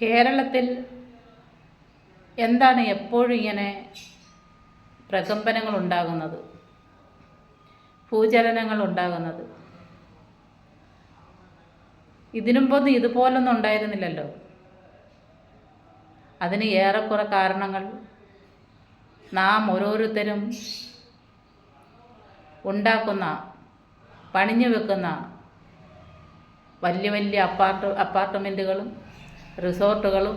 കേരളത്തിൽ എന്താണ് എപ്പോഴും ഇങ്ങനെ പ്രകമ്പനങ്ങൾ ഉണ്ടാകുന്നത് ഭൂചലനങ്ങൾ ഉണ്ടാകുന്നത് ഇതിനുമ്പൊന്നും ഇതുപോലൊന്നും ഉണ്ടായിരുന്നില്ലല്ലോ. അതിന് ഏറെക്കുറെ കാരണങ്ങൾ നാം ഓരോരുത്തരും ഉണ്ടാക്കുന്ന പണിഞ്ഞു വെക്കുന്ന വലിയ വലിയ അപ്പാർട്ട് അപ്പാർട്ട്മെന്റുകളും റിസോർട്ടുകളും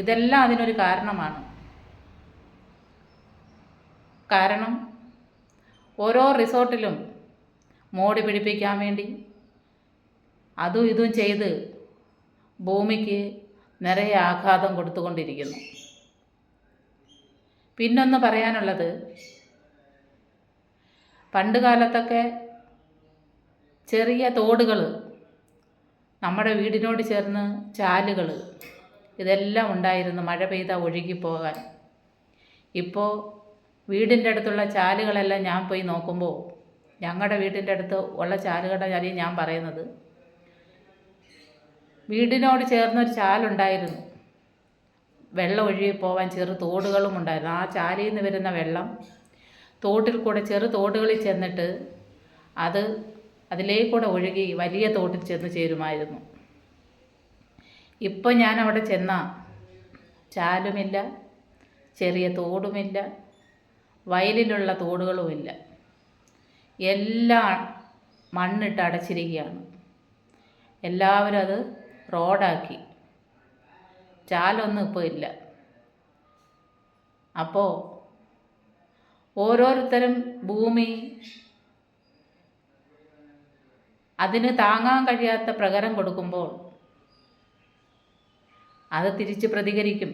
ഇതെല്ലാം അതിനൊരു കാരണമാണ്. കാരണം ഓരോ റിസോർട്ടിലും മോടി പിടിപ്പിക്കാൻ വേണ്ടി അതും ഇതും ചെയ്ത് ഭൂമിക്ക് നിറയെ ആഘാതം കൊടുത്തുകൊണ്ടിരിക്കുന്നു. പിന്നൊന്ന് പറയാനുള്ളത് പണ്ട് കാലത്തൊക്കെ ചെറിയ തോടുകൾ നമ്മുടെ വീടിനോട് ചേർന്ന് ചാലുകൾ ഇതെല്ലാം ഉണ്ടായിരുന്നു മഴ പെയ്താൽ ഒഴുകിപ്പോകാൻ ഇപ്പോൾ വീടിന്റെ അടുത്തുള്ള ചാലുകളെല്ലാം ഞാൻ പോയി നോക്കുമ്പോൾ ഞങ്ങളുടെ വീടിന്റെ അടുത്ത് ഉള്ള ചാലുകളുടെ കാര്യം ഞാൻ പറയുന്നത്. വീടിനോട് ചേർന്നൊരു ചാലുണ്ടായിരുന്നു. വെള്ളം ഒഴുകി പോവാൻ ചെറു തോടുകളും ഉണ്ടായിരുന്നു. ആ ചാലിൽ നിന്ന് വരുന്ന വെള്ളം തോട്ടിൽ കൂടെ ചെറു തോടുകളിൽ ചെന്നിട്ട് അത് അതിലേക്കൂടെ ഒഴുകി വലിയ തോട്ടിൽ ചെന്ന് ചേരുമായിരുന്നു. ഇപ്പം ഞാൻ അവിടെ ചെന്ന ചാലുമില്ല ചെറിയ തോടുമില്ല വയലിലുള്ള തോടുകളുമില്ല. എല്ലാം മണ്ണിട്ട് അടച്ചിരിക്കുകയാണ്. എല്ലാവരും അത് റോഡാക്കി. ചാലൊന്നും ഇപ്പോൾ ഇല്ല. അപ്പോൾ ഓരോരുത്തരും ഭൂമി അതിന് താങ്ങാൻ കഴിയാത്ത പ്രകരം കൊടുക്കുമ്പോൾ അത് തിരിച്ച് പ്രതികരിക്കും.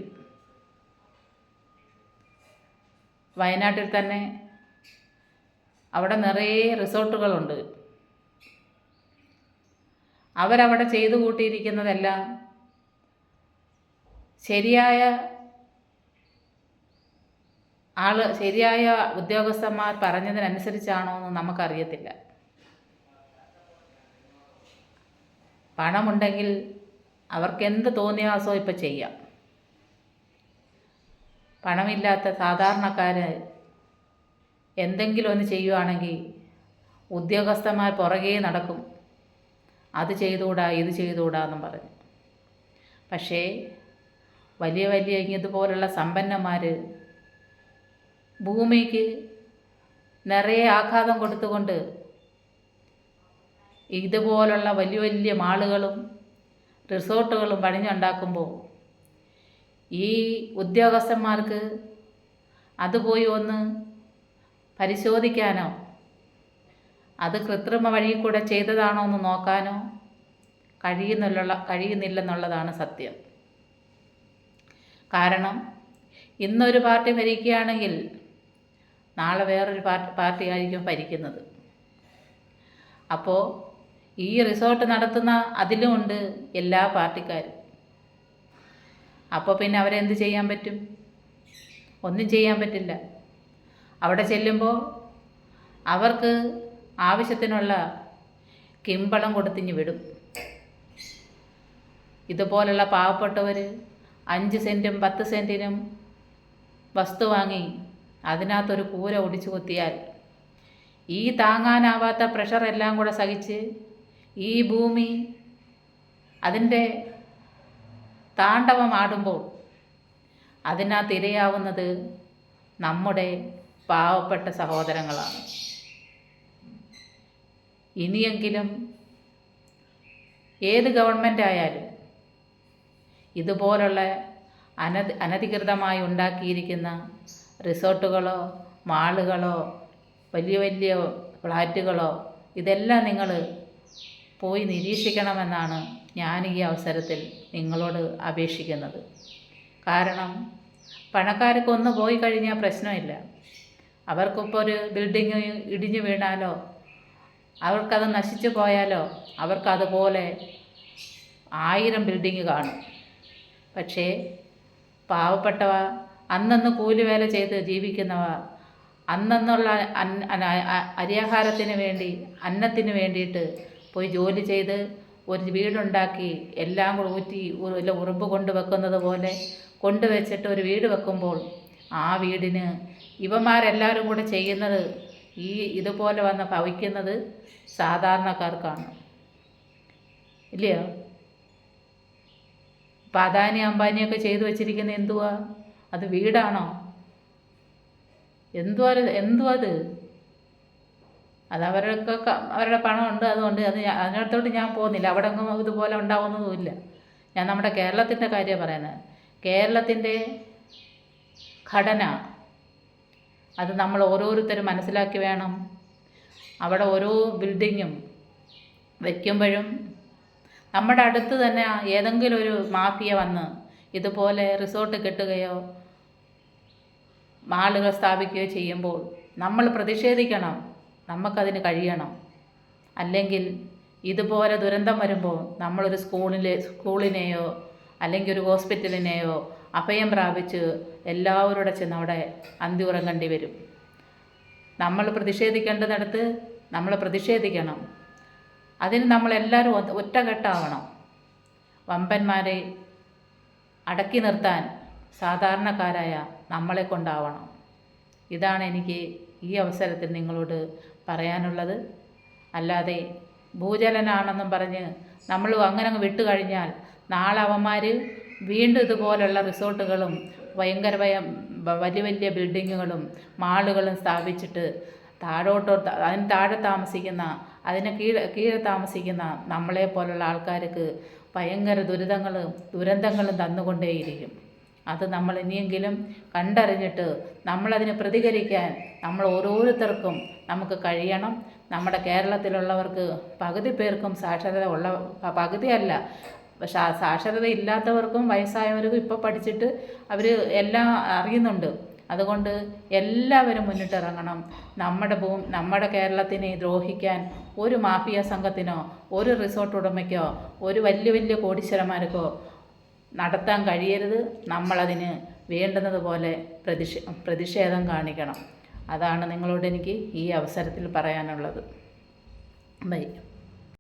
വയനാട്ടിൽ തന്നെ അവിടെ നിറയെ റിസോർട്ടുകളുണ്ട്. അവരവിടെ ചെയ്തു കൂട്ടിയിരിക്കുന്നതെല്ലാം ശരിയായ ആൾ ശരിയായ ഉദ്യോഗസ്ഥന്മാർ പറഞ്ഞതിനനുസരിച്ചാണോ എന്ന് നമുക്കറിയത്തില്ല. പണമുണ്ടെങ്കിൽ അവർക്ക് എന്ത് തോന്നിയാസോ ഇപ്പം ചെയ്യാം. പണമില്ലാത്ത സാധാരണക്കാർ എന്തെങ്കിലും ഒന്ന് ചെയ്യുവാണെങ്കിൽ ഉദ്യോഗസ്ഥന്മാർ പുറകെ നടക്കും. അത് ചെയ്തുകൂടാ ഇത് ചെയ്തുകൂടാ എന്നും പറഞ്ഞു. പക്ഷേ വലിയ വലിയ ഇതുപോലുള്ള സമ്പന്നന്മാർ ഭൂമിക്ക് നിറയെ ആഘാതം കൊടുത്തുകൊണ്ട് ഇതുപോലുള്ള വലിയ വലിയ മാളുകളും റിസോർട്ടുകളും പണിഞ്ഞുണ്ടാക്കുമ്പോൾ ഈ ഉദ്യോഗസ്ഥന്മാർക്ക് അത് പോയി ഒന്ന് പരിശോധിക്കാനോ അത് കൃത്രിമ വഴി കൂടെ ചെയ്തതാണോ എന്ന് നോക്കാനോ കഴിയുന്നില്ല കഴിയുന്നില്ലെന്നുള്ളതാണ് സത്യം. കാരണം ഇന്നൊരു പാർട്ടി ഭരിക്കുകയാണെങ്കിൽ നാളെ വേറൊരു പാർട്ടി പാർട്ടിയായിരിക്കും ഭരിക്കുന്നത്. അപ്പോൾ ഈ റിസോർട്ട് നടത്തുന്ന അതിലുമുണ്ട് എല്ലാ പാർട്ടിക്കാരും. അപ്പോൾ പിന്നെ അവരെന്ത് ചെയ്യാൻ പറ്റും? ഒന്നും ചെയ്യാൻ പറ്റില്ല. അവിടെ ചെല്ലുമ്പോൾ അവർക്ക് ആവശ്യത്തിനുള്ള കിമ്പളം കൊടുത്തിഞ്ഞ് വിടും. ഇതുപോലുള്ള പാവപ്പെട്ടവർ അഞ്ച് സെന്റും പത്ത് സെന്റിനും വസ്തു വാങ്ങി അതിനകത്തൊരു കൂര ഒടിച്ചു കുത്തിയാൽ ഈ താങ്ങാനാവാത്ത പ്രഷർ എല്ലാം കൂടെ സഹിച്ച് ഈ ഭൂമി അതിന്റെ താണ്ഡവമാടുമ്പോൾ അതിനകത്ത് ഇരയാവുന്നത് നമ്മുടെ പാവപ്പെട്ട സഹോദരങ്ങളാണ്. ഇനിയെങ്കിലും ഏത് ഗവൺമെന്റ് ആയാലും ഇതുപോലുള്ള അനധി അനധികൃതമായി ഉണ്ടാക്കിയിരിക്കുന്ന റിസോർട്ടുകളോ മാളുകളോ വലിയ വലിയ ഫ്ലാറ്റുകളോ ഇതെല്ലാം നിങ്ങൾ പോയി നിരീക്ഷിക്കണമെന്നാണ് ഞാൻ ഈ അവസരത്തിൽ നിങ്ങളോട് അപേക്ഷിക്കുന്നത്. കാരണം പണക്കാർക്ക് ഒന്ന് പോയി കഴിഞ്ഞാൽ പ്രശ്നമില്ല. അവർക്കിപ്പോൾ ഒരു ബിൽഡിങ് ഇടിഞ്ഞു വീണാലോ അവർക്കത് നശിച്ചു പോയാലോ അവർക്കതുപോലെ ആയിരം ബിൽഡിങ് കാണും. പക്ഷേ പാവപ്പെട്ടവ അന്നന്ന് കൂലിവേല ചെയ്ത് ജീവിക്കുന്നവ അന്നന്നുള്ള അന്ന അരിയാഹാരത്തിന് വേണ്ടി അന്നത്തിന് വേണ്ടിയിട്ട് പോയി ജോലി ചെയ്ത് ഒരു വീടുണ്ടാക്കി എല്ലാം കൂടെ ഊറ്റി വല്ല ഉറുമ്പ് കൊണ്ടുവെക്കുന്നത് പോലെ കൊണ്ടുവച്ചിട്ട് ഒരു വീട് വെക്കുമ്പോൾ ആ വീടിന് ഇവന്മാരെല്ലാവരും കൂടെ ചെയ്യുന്നത് ഈ ഇതുപോലെ വന്ന് ഭവിക്കുന്നത് സാധാരണക്കാർക്കാണ്. ഇല്ലയോ? ഇപ്പം അദാനി അംബാനിയൊക്കെ ചെയ്തു വച്ചിരിക്കുന്ന എന്തുവാ? അത് വീടാണോ? എന്തുവാ എന്തുവാ അത്? അത് അവരൊക്കെ ക- അവരുടെ പണമുണ്ട് അതുകൊണ്ട് അത് അതിനടുത്തോട്ട് ഞാൻ പോകുന്നില്ല. അവിടെ ഒന്നും ഇതുപോലെ ഉണ്ടാവുന്നതുമില്ല. ഞാൻ നമ്മുടെ കേരളത്തിന്റെ കാര്യമാണ് പറയുന്നത്. കേരളത്തിന്റെ ഘടന അത് നമ്മൾ ഓരോരുത്തരും മനസ്സിലാക്കി വേണം. അവിടെ ഓരോ ബിൽഡിങ്ങും വയ്ക്കുമ്പോഴും നമ്മുടെ അടുത്ത് തന്നെ ഏതെങ്കിലും ഒരു മാഫിയ വന്ന് ഇതുപോലെ റിസോർട്ട് കെട്ടുകയോ മാളുകൾ സ്ഥാപിക്കുകയോ ചെയ്യുമ്പോൾ നമ്മൾ പ്രതിഷേധിക്കണം. നമുക്കതിന് കഴിയണം. അല്ലെങ്കിൽ ഇതുപോലെ ദുരന്തം വരുമ്പോൾ നമ്മളൊരു സ്കൂളിലെ സ്കൂളിനെയോ അല്ലെങ്കിൽ ഒരു ഹോസ്പിറ്റലിനെയോ അഭയം പ്രാപിച്ച് എല്ലാവരുടെ ചെന്ന് അവിടെ അന്തി ഉറങ്ങേണ്ടി വരും. നമ്മൾ പ്രതിഷേധിക്കേണ്ടതിടത്ത് നമ്മൾ പ്രതിഷേധിക്കണം. അതിന് നമ്മളെല്ലാവരും ഒറ്റകെട്ടാവണം വമ്പന്മാരെ അടക്കി നിർത്താൻ സാധാരണക്കാരായ നമ്മളെ കൊണ്ടാവണം ഇതാണ് എനിക്ക് ഈ അവസരത്തിൽ നിങ്ങളോട് പറയാനുള്ളത്. അല്ലാതെ ഭൂചലനാണെന്നും പറഞ്ഞ് നമ്മൾ അങ്ങനെ അങ്ങ് വിട്ടു കഴിഞ്ഞാൽ നാളെ അവന്മാർ വീണ്ടും ഇതുപോലുള്ള റിസോർട്ടുകളും ഭയങ്കര ഭയ വലിയ വലിയ ബിൽഡിങ്ങുകളും മാളുകളും സ്ഥാപിച്ചിട്ട് താഴോട്ടോ അതിന് താഴെ താമസിക്കുന്ന അതിന് കീഴ് കീഴെ താമസിക്കുന്ന നമ്മളെ പോലുള്ള ആൾക്കാർക്ക് ഭയങ്കര ദുരിതങ്ങളും ദുരന്തങ്ങളും തന്നുകൊണ്ടേയിരിക്കും. അത് നമ്മൾ ഇനിയെങ്കിലും കണ്ടറിഞ്ഞിട്ട് നമ്മളതിന് പ്രതികരിക്കാൻ നമ്മൾ ഓരോരുത്തർക്കും നമുക്ക് കഴിയണം. നമ്മുടെ കേരളത്തിലുള്ളവർക്ക് പകുതി പേർക്കും സാക്ഷരത ഉള്ള പകുതിയല്ല സാക്ഷരത ഇല്ലാത്തവർക്കും വയസ്സായവർക്കും ഇപ്പോൾ പഠിച്ചിട്ട് അവർ എല്ലാം അറിയുന്നുണ്ട്. അതുകൊണ്ട് എല്ലാവരും മുന്നിട്ടിറങ്ങണം. നമ്മുടെ ഭൂ നമ്മുടെ കേരളത്തിനെ ദ്രോഹിക്കാൻ ഒരു മാഫിയ സംഘത്തിനോ ഒരു റിസോർട്ട് ഉടമയ്ക്കോ ഒരു വലിയ വലിയ കോടീശ്വരന്മാർക്കോ നടത്താൻ കഴിയരുത്. നമ്മളതിന് വേണ്ടുന്നതുപോലെ പ്രതിഷേ പ്രതിഷേധം കാണിക്കണം. അതാണ് നിങ്ങളോട് എനിക്ക് ഈ അവസരത്തിൽ പറയാനുള്ളത്. ബൈ.